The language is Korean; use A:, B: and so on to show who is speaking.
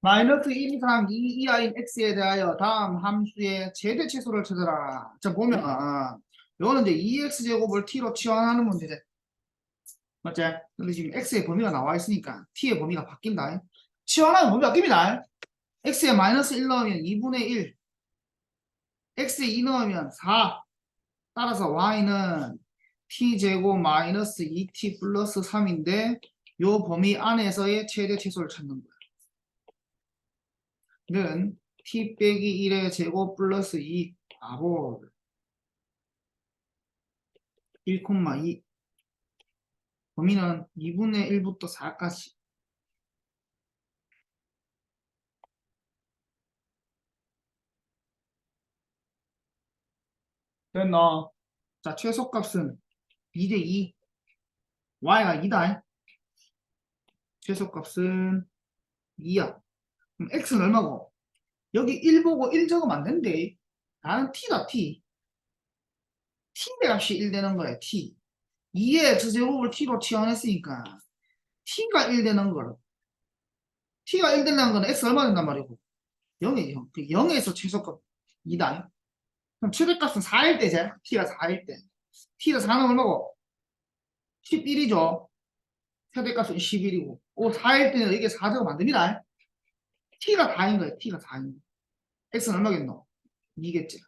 A: 마이너스 1 이상 2 이하인 x에 대하여 다음 함수의 최대 치수를 찾아라. 자, 보면, 요거는 이제 2x제곱을 t로 치환하는 문제지. 맞지? 근데 지금 x의 범위가 나와 있으니까 t의 범위가 바뀐다. 치환하면 범위가 바뀝니다. x에 마이너스 1 넣으면 2분의 1. x에 2 넣으면 4. 따라서 y는 t제곱 마이너스 2t 플러스 3인데 요 범위 안에서의 최대 치수를 찾는 거야. 는 t 빼기 1의 제곱 플러스 2 바보 1,2 범위는 2분의 1부터 4까지. 됐나? 자 최소값은 2 대 2 y가 2다. 최소값은 2야 그럼 x는 얼마고? 여기 1 보고 1 적으면 안 된대. 나는 t다 t. t의 값이 1 되는 거야 t. 2의 주제곱을 t로 치환했으니까 t가 1 되는 거를. t가 1 된다는 거는 x 얼마 된단 말이고 0이죠. 그 0에서 최소값 2다. 그럼 최대값은 4일 때제 t가 4일 때. t가 4는 얼마고? 11이죠. 최대값은 11이고. 오 4일 때는 이게 4제곱 만듭니다. T가 4인 거예요. t가 4인 거. x는 얼마겠노? 2겠지.